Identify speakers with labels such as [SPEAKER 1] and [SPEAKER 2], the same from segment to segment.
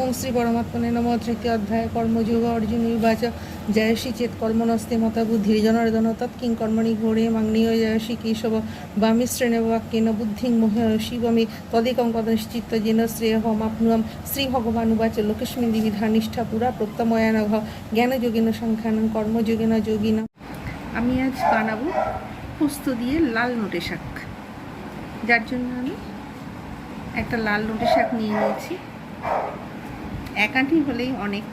[SPEAKER 1] ওম শ্রী পরমাত্মনে নম তৃতীয় অধ্যায়, কর্মযোগ অর্জুন নির্বাচ। জয়সী চেত কর্মনস্তে মতা বুদ্ধির জনার্দন তৎকিং কর্মণি ঘোরে মাংনীয় জয়সী কেশব। বামিশ্রেণ বাক্যেন বুদ্ধিং মোহ শিবমে, তদেকং পদশ্চিত্ত যেন শ্রেয়হমাপ্নুয়াম শ্রী ভগবান উবাচ লোকেস্মিন বিধা নিষ্ঠা পুরা প্রত্যময়ানঘ জ্ঞানযোগেন সংখ্যান কর্মযোগেন যোগিন। আমি আজ বানাবো পোস্ত দিয়ে লাল নোটে শাক। যার জন্য আমি একটা লাল নোটে শাক নিয়ে নিয়েছি। এক আঁটি হলেই অনেক।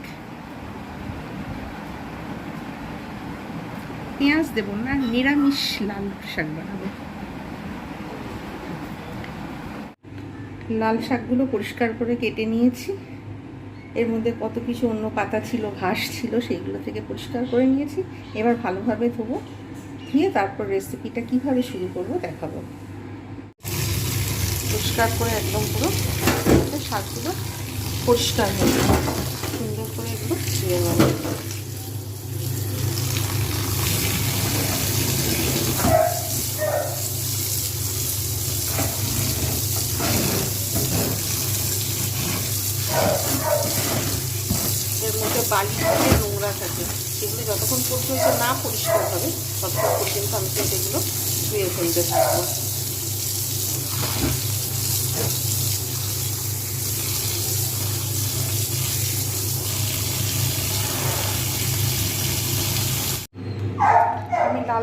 [SPEAKER 1] পেঁয়াজ দেব না, নিরামিষ লাল শাক বানাবো। লাল শাকগুলো পরিষ্কার করে কেটে নিয়েছি। এর মধ্যে কত কিছু অন্য পাতা ছিল, ঘাস ছিল, সেইগুলো থেকে পরিষ্কার করে নিয়েছি। এবার ভালোভাবে ধোবো। ধুয়ে তারপর রেসিপিটা কীভাবে শুরু করব দেখাবো। পরিষ্কার করে একদম পুরো শাকগুলো পরিষ্কার হয়ে সুন্দর করে একটু ধুয়ে নেব। এর মধ্যে বালি থাকে নোংরা থাকে। সেগুলো যতক্ষণ পর্যন্ত না পরিষ্কার হবে, ততক্ষণ পর্যন্ত আমি কিন্তু এগুলো ধুয়ে ফেলতে থাকব।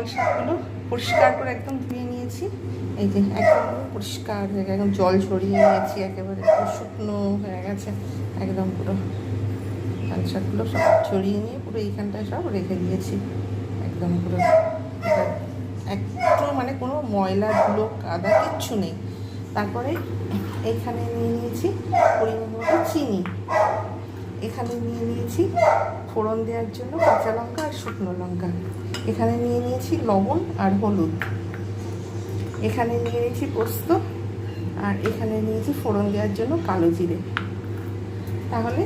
[SPEAKER 1] লাল শাকগুলো পরিষ্কার করে একদম ধুয়ে নিয়েছি। এই যে একদম পুরো পরিষ্কার হয়ে গেছে, একদম জল ছড়িয়ে নিয়েছি, একেবারে শুকনো হয়ে গেছে, একদম পুরো। লাল শাকগুলো সব ছড়িয়ে নিয়ে পুরো এইখানটায় সব রেখে দিয়েছি। একদম পুরো একটু মানে কোনো ময়লা, ধুলো, কাদা কিচ্ছু নেই। তারপরে এখানে নিয়ে নিয়েছি পরিমাণ চিনি। এখানে নিয়ে নিয়েছি ফোড়ন দেওয়ার জন্য কাঁচা লঙ্কা আর শুকনো লঙ্কা। এখানে নিয়ে নিয়েছি লবণ আর হলুদ। এখানে নিয়ে নিয়েছি পোস্ত আর এখানে নিয়েছি ফোড়ন দেওয়ার জন্য কালো জিরে। তাহলে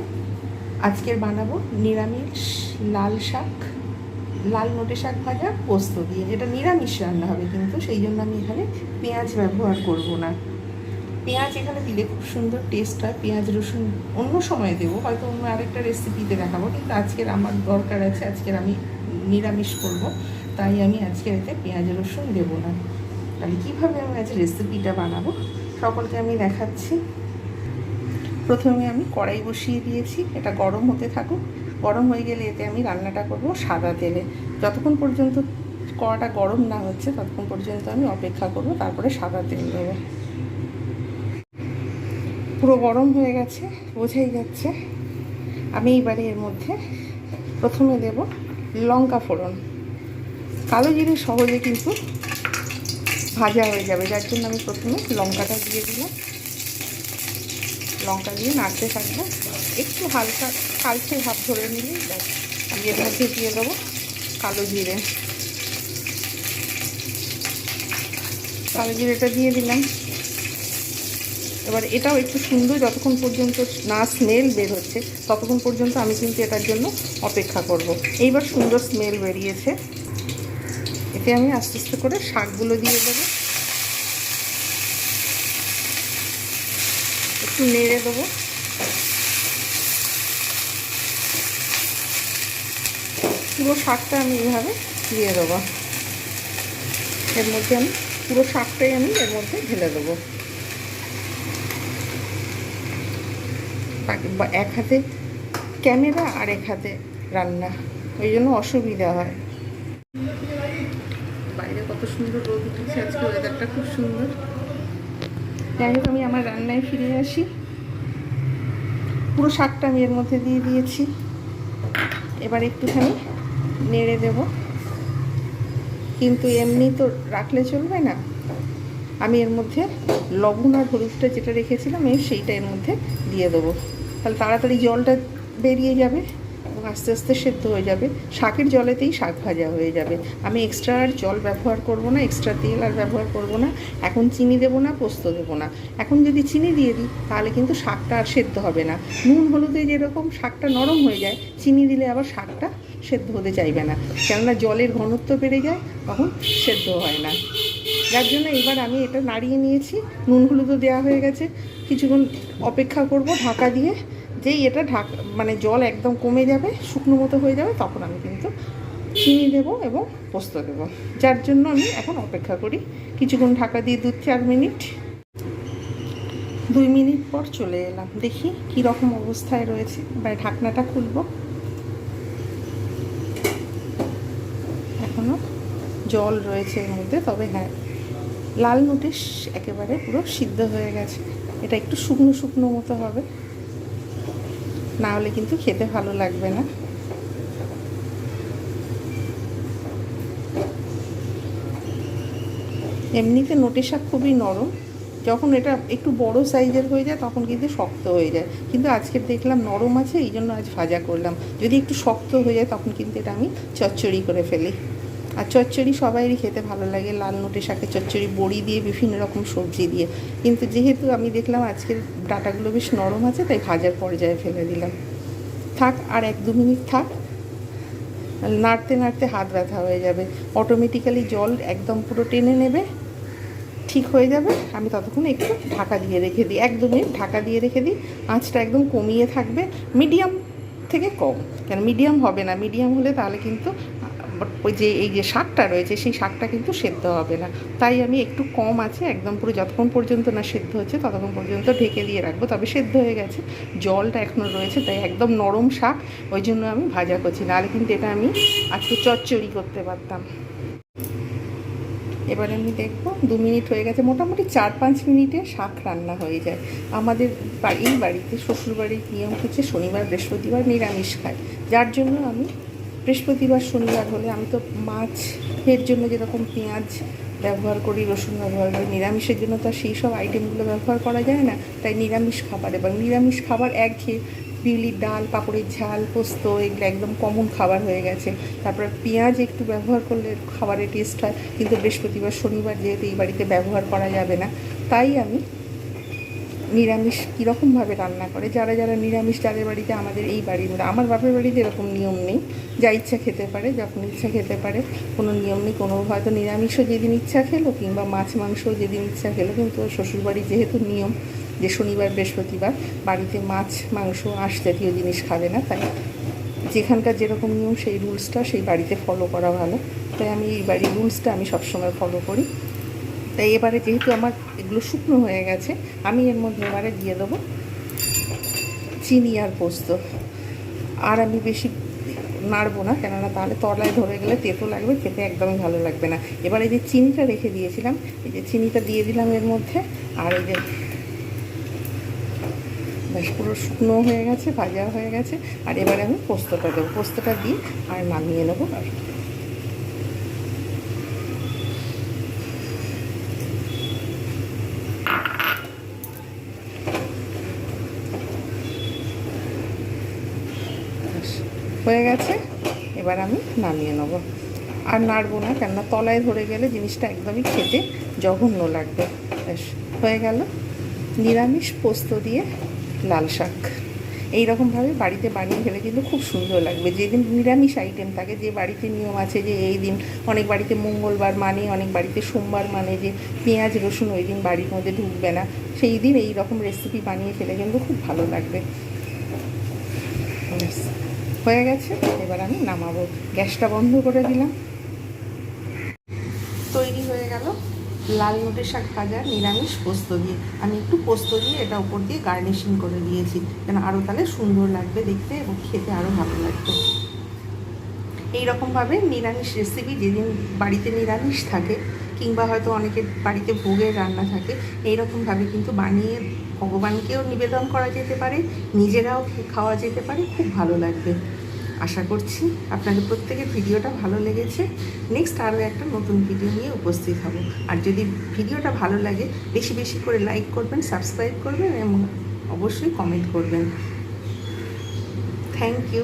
[SPEAKER 1] আজকের বানাবো নিরামিষ লাল শাক, লাল নোটে শাক ভাজা, পোস্ত দিয়ে। যেটা নিরামিষ রান্না হবে কিন্তু, সেই জন্য আমি এখানে পেঁয়াজ ব্যবহার করব না। পেঁয়াজ এখানে দিলে খুব সুন্দর টেস্ট হয়। পেঁয়াজ, রসুন অন্য সময় দেবো, হয়তো অন্য আরেকটা রেসিপিতে দেখাবো, কিন্তু আজকের আমার দরকার আছে, আজকের আমি নিরামিষ করব। তাই আমি আজকে এতে পেঁয়াজ, রসুন দেবো না। তাহলে কীভাবে আমি আজ রেসিপিটা বানাবো? সকলকে আমি দেখাচ্ছি। প্রথমে আমি কড়াই বসিয়ে দিয়েছি। এটা গরম হতে থাকুক। গরম হয়ে গেলে এতে আমি রান্নাটা করব সাদা তেলে। যতক্ষণ পর্যন্ত কড়াটা গরম না হচ্ছে, ততক্ষণ পর্যন্ত আমি অপেক্ষা করব, তারপরে সাদা তেল দেবো। পুরো গরম হয়ে গেছে, বোঝাই যাচ্ছে। আমি এইবারে এর মধ্যে প্রথমে দেব লঙ্কা ফোড়ন। কালো জিরে সহজে কিন্তু ভাজা হয়ে যাবে, যার জন্য আমি প্রথমে লঙ্কাটা দিয়ে দিলাম। লঙ্কা দিয়ে নাড়তে থাকব। একটু হালকা কালচে ভাব ধরে নিলে আমি এর মধ্যে দিয়ে দেবো কালো জিরে। কালো জিরেটা দিয়ে দিলাম। এবার এটাও একটু সুন্দর, যতক্ষণ পর্যন্ত না স্মেল বের হচ্ছে, ততক্ষণ পর্যন্ত আমি কিন্তু এটার জন্য অপেক্ষা করব। এইবার সুন্দর স্মেল বেরিয়েছে। এতে আমি আস্তে আস্তে করে শাকগুলো দিয়ে দেবো। একটু নেড়ে দেবো। পুরো শাকটা আমি এইভাবে দিয়ে দেবো। এর মধ্যে আমি, পুরো শাকটাই আমি এর মধ্যে ঢেলে দেবো। এক হাতে ক্যামেরা আর এক হাতে রান্না ওই জন্য অসুবিধা হয়। বাইরে কত সুন্দর রোদ উঠেছে আজকে ওয়েদারটা খুব সুন্দর। যাই হোক আমি আমার রান্নায় ফিরে আসি। পুরো শাকটা আমি এর মধ্যে দিয়ে দিয়েছি। এবার একটুখানি নেড়ে দেব। কিন্তু এমনি তো রাখলে চলবে না। আমি এর মধ্যে লবণ আর হলুদটা যেটা রেখেছিলাম এই সেইটা এর মধ্যে দিয়ে দেবো। তাহলে তাড়াতাড়ি জলটা বেরিয়ে যাবে এবং আস্তে আস্তে সেদ্ধ হয়ে যাবে। শাকের জলেতেই শাক ভাজা হয়ে যাবে। আমি এক্সট্রা আর জল ব্যবহার করব না এক্সট্রা তেল আর ব্যবহার করব না, এখন চিনি দেবো না, পোস্ত দেবো না। এখন যদি চিনি দিয়ে দিই, তাহলে কিন্তু শাকটা আর সেদ্ধ হবে না। নুন হলুদে যেরকম শাকটা নরম হয়ে যায়, চিনি দিলে আবার শাকটা সেদ্ধ হতে চাইবে না। কেননা জলের ঘনত্ব বেড়ে যায়, তখন সেদ্ধ হয় না। যার জন্য এবার আমি এটা নাড়িয়ে নিয়েছি। নুন হলুদও দেওয়া হয়ে গেছে। কিছুক্ষণ অপেক্ষা করব ঢাকা দিয়ে। যেই এটা ঢাক মানে জল একদম কমে যাবে, শুকনো মতো হয়ে যাবে, তখন আমি কিন্তু চিনি দেবো এবং পোস্ত দেবো। যার জন্য আমি এখন অপেক্ষা করি। কিছুক্ষণ ঢাকা দিয়ে দু চার মিনিট। দুই মিনিট পর চলে এলাম। দেখি কী রকম অবস্থায় রয়েছে। এবার ঢাকনাটা খুলবো। এখনও জল রয়েছে এর মধ্যে, তবে হ্যাঁ লাল নোটিশ একেবারে পুরো সিদ্ধ হয়ে গেছে। এটা একটু শুকনো শুকনো মতো হবে। না হলে কিন্তু খেতে ভালো লাগবে না। এমনিতে নোটে শাক খুবই নরম। যখন এটা একটু বড় সাইজের হয়ে যায়, তখন কিন্তু শক্ত হয়ে যায়। কিন্তু আজকে দেখলাম নরম আছে এই জন্য আজ ভাজা করলাম। যদি একটু শক্ত হয়ে যায়, তখন কিন্তু এটা আমি চচ্চড়ি করে ফেলি। আর চচ্চড়ি সবাইরই খেতে ভালো লাগে, লাল নোটে শাকের চচ্চড়ি, বড়ি দিয়ে বিভিন্ন রকম সবজি দিয়ে। কিন্তু যেহেতু আমি দেখলাম আজকের ডাটাগুলো বেশ নরম আছে, তাই ভাজার পর্যায়ে ফেলে দিলাম। থাক, আর এক দু মিনিট থাক। নাড়তে নাড়তে হাত ব্যথা হয়ে যাবে। অটোমেটিক্যালি জল একদম পুরো টেনে নেবে, ঠিক হয়ে যাবে। আমি ততক্ষণ একটু ঢাকা দিয়ে রেখে দিই। এক দু মিনিট ঢাকা দিয়ে রেখে দিই। আঁচটা একদম কমিয়ে থাকবে, মিডিয়াম থেকে কম। কেন, মিডিয়াম হবে না। মিডিয়াম হলে তাহলে কিন্তু ওই যে এই যে শাকটা রয়েছে, সেই শাকটা কিন্তু সেদ্ধ হবে না। তাই আমি একটু কম আছে, একদম পুরো যতক্ষণ পর্যন্ত না সেদ্ধ হচ্ছে ততক্ষণ পর্যন্ত ঢেকে দিয়ে রাখব। তবে সেদ্ধ হয়ে গেছে, জলটা এখনও রয়েছে, তাই একদম নরম শাক, ওই জন্য আমি ভাজা করছি। নাহলে কিন্তু এটা আমি আজকে চচ্চড়ি করতে পারতাম। এবার আমি দেখব, দু মিনিট হয়ে গেছে, মোটামুটি চার পাঁচ মিনিটে শাক রান্না হয়ে যায়। আমাদের বাড়ি, এই বাড়িতে শ্বশুরবাড়ির নিয়ম হচ্ছে শনিবার, বৃহস্পতিবার নিরামিষ খায়। যার জন্য আমি বৃহস্পতিবার শনিবার হলে আমি তো মাছের জন্য যেরকম পেঁয়াজ ব্যবহার করি, রসুন ব্যবহার করি, নিরামিষের জন্য তো সেই সব আইটেমগুলো ব্যবহার করা যায় না। তাই নিরামিষ খাবার এবং নিরামিষ খাবার এক খেয়ে বিউলির ডাল, পাপড়ের ঝাল, পোস্ত এগুলো একদম কমন খাবার হয়ে গেছে। তারপর পেঁয়াজ একটু ব্যবহার করলে খাবারের টেস্ট হয়, কিন্তু বৃহস্পতিবার, শনিবার যেহেতু এই বাড়িতে ব্যবহার করা যাবে না, তাই আমি নিরামিষ কীরকমভাবে রান্না করে? যারা যারা নিরামিষ, যাদের বাড়িতে আমাদের এই বাড়ির আমার বাপের বাড়িতে এরকম নিয়ম নেই। যা ইচ্ছা খেতে পারে, যখন ইচ্ছা খেতে পারে, কোনো নিয়ম নেই। কোনো হয়তো নিরামিষও যেদিন ইচ্ছা খেলো কিংবা মাছ, মাংসও যেদিন ইচ্ছা খেলো, কিন্তু শ্বশুরবাড়ি যেহেতু নিয়ম যে শনিবার, বৃহস্পতিবার বাড়িতে মাছ, মাংস, আঁশ জাতীয় জিনিস খাবে না, তাই যেখানকার যেরকম নিয়ম, সেই রুলসটা সেই বাড়িতে ফলো করা ভালো। তাই আমি এই বাড়ির রুলসটা আমি সবসময় ফলো করি। তাই এবারে যেহেতু আমার এগুলো শুকনো হয়ে গেছে, আমি এর মধ্যে এবারে দিয়ে দেবো চিনি আর পোস্ত। আর আমি বেশি নাড়বো না, কেননা তাহলে তলায় ধরে গেলে তেতো লাগবে, খেতে একদমই ভালো লাগবে না। এবার এই যে চিনিটা রেখে দিয়েছিলাম, এই যে চিনিটা দিয়ে দিলাম এর মধ্যে, আর এই যে বেশ পুরো শুকনো হয়ে গেছে, ভাজা হয়ে গেছে, আর এবারে আমি পোস্তটা দেবো। পোস্তটা দিয়ে আর নামিয়ে নেব। আর হয়ে গেছে, এবার আমি নামিয়ে নেব। আর নাড়বো না, কেননা তলায় ধরে গেলে জিনিসটা একদমই খেতে জঘন্য লাগবে। বেশ, হয়ে গেল। নিরামিষ পোস্ত দিয়ে লাল শাক। এই রকমভাবে বাড়িতে বানিয়ে ফেলে কিন্তু খুব সুন্দর লাগবে। যেদিন নিরামিষ আইটেম থাকে, যে বাড়িতে নিয়ম আছে যে এই দিন অনেক বাড়িতে মঙ্গলবার মানে অনেক বাড়িতে সোমবার মানে যে পেঁয়াজ, রসুন ওই দিন বাড়ির মধ্যে ঢুকবে না, সেই দিন এই রকম রেসিপি বানিয়ে ফেলে কিন্তু খুব ভালো লাগবে। হয়ে গেছে, এবার আমি নামাবো। গ্যাসটা বন্ধ করে দিলাম। তৈরি হয়ে গেল লাল নোটে শাক ভাজা, নিরামিষ পোস্ত দিয়ে। আমি একটু পোস্ত দিয়ে এটা উপর দিয়ে গার্নিশিং করে দিয়েছি, যেন আরও তাহলে সুন্দর লাগবে দেখতে এবং খেতে আরও ভালো লাগবে। এইরকমভাবে নিরামিষ রেসিপি যেদিন বাড়িতে নিরামিষ থাকে কিংবা হয়তো অনেকের বাড়িতে ভোগের রান্না থাকে, এইরকমভাবে কিন্তু বানিয়ে ভগবানকেও নিবেদন করা যেতে পারে, নিজেরাও খাওয়া যেতে পারে, খুব ভালো লাগবে। আশা করছি আপনাদের প্রত্যেকের ভিডিওটা ভালো লেগেছে। নেক্সট আরও একটা নতুন ভিডিও নিয়ে উপস্থিত হব। আর যদি ভিডিওটা ভালো লাগে, বেশি বেশি করে লাইক করবেন, সাবস্ক্রাইব করবেন এবং অবশ্যই কমেন্ট করবেন। Thank you.